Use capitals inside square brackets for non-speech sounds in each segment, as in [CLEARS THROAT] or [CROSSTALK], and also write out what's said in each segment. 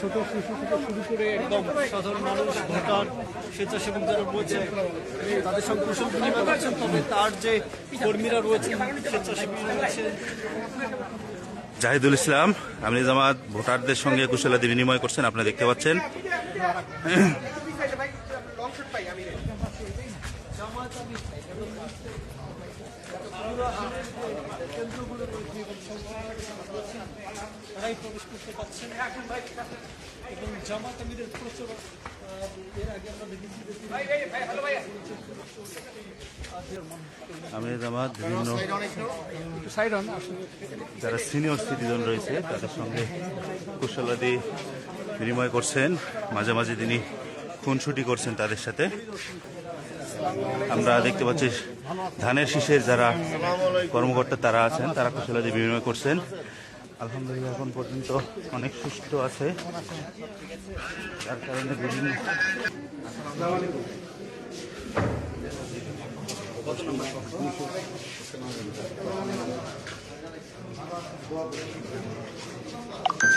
ছোট শিশু থেকে শুরু করে একদম সাধারণ মানুষ ভোটার স্বেচ্ছাসেবক যারা রয়েছেন তাদের সঙ্গে কুশল বিনিময় করছেন তবে তার যে কর্মীরা রয়েছেন স্বেচ্ছাসেবী রয়েছে জাহিদুল ইসলাম আমির জামাত ভোটারদের সঙ্গে কুশলাদি বিনিময় করছেন আপনারা দেখতে পাচ্ছেন। [CLEARS THROAT] [CLEARS THROAT] তারাই প্রবেশ করতে পারছেন এবং জামাত আমিরের প্রচুর এর আগে আমরা দেখেছি আমির জামাত বিভিন্ন যারা সিনিয়র সিটিজেন রয়েছে তাদের সঙ্গে কুশলাদি বিনিময় করছেন। মাঝে মাঝে তিনি খুনসুটি করছেন তাদের সাথে। আমরা দেখতে পাচ্ছি ধানের শীষের যারা কর্মকর্তা তারা আছেন তারা কুশলাদি বিনিময় করছেন। আলহামদুলিল্লাহ এখন পর্যন্ত অনেক সুস্থ আছে। যার কারণে বিভিন্ন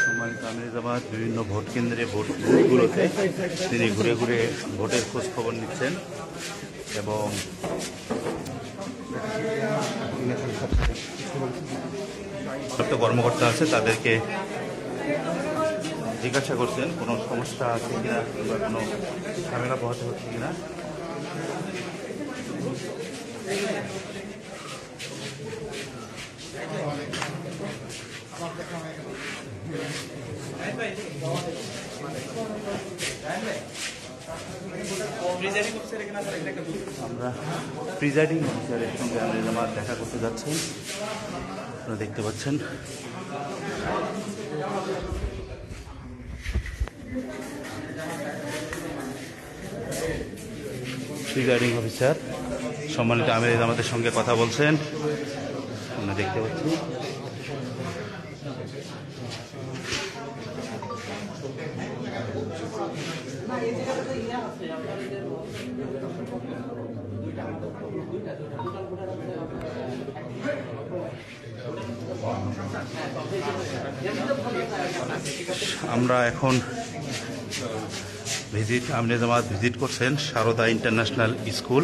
সম্মানিত বিভিন্ন ভোট কেন্দ্রে ভোট বুথগুলোতে তিনি ঘুরে ঘুরে ভোটের খোঁজ খবর নিচ্ছেন এবং একটা কর্মকর্তা আছে, তাদেরকে জিজ্ঞাসা করছেন, কোনো সমস্যা আছে কিনা কিংবা কোনো ঝামেলা পোহাতে হচ্ছে কিনা। আমরা প্রিজাইডিং অফিসারের সঙ্গে আমির জামাত দেখা করতে যাচ্ছেন আপনারা দেখতে পাচ্ছেন। প্রিজাইডিং অফিসার সম্মানিত আমির জামাতের সঙ্গে কথা বলছেন। আমরা দেখতে পাচ্ছি আমরা এখন ভিজিট আমনে জামাত ভিজিট করছেন সারদা ইন্টারন্যাশনাল স্কুল।